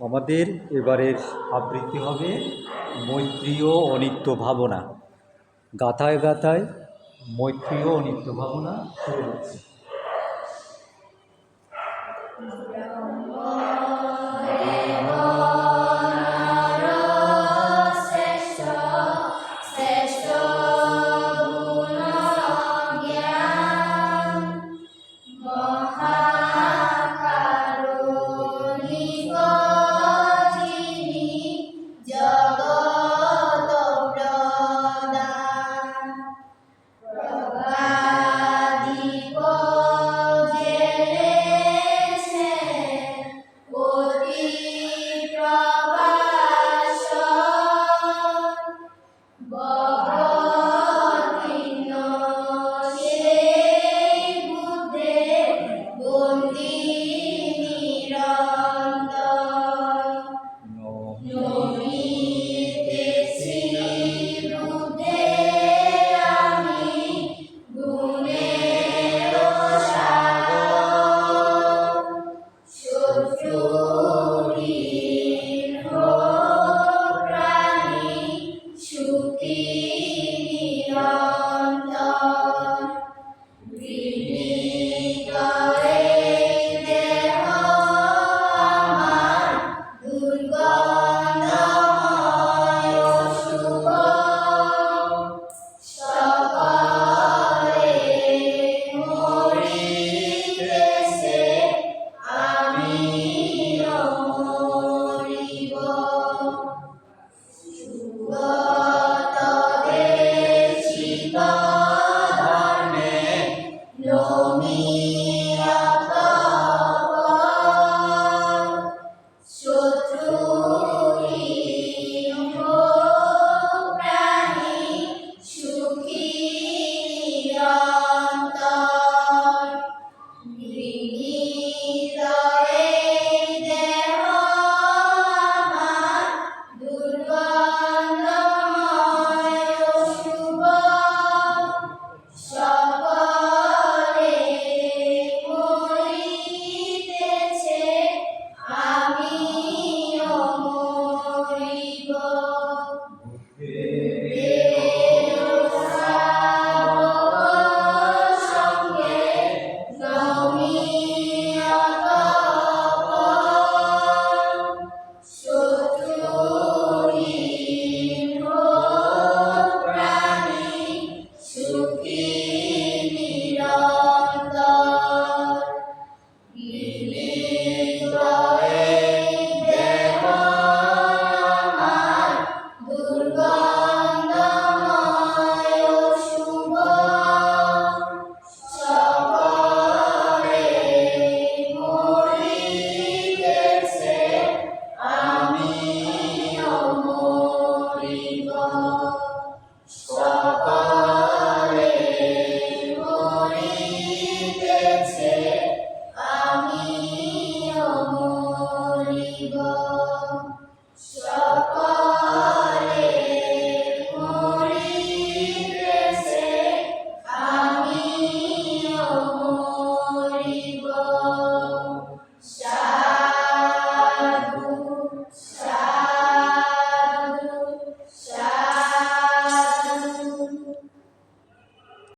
আমাদের এবারের আবৃত্তি হবে মৈত্রীয় অনিত্য ভাবনা। গাথায় গাথায় মৈত্রীয় অনিত্য ভাবনা শুরু হচ্ছে। Amen.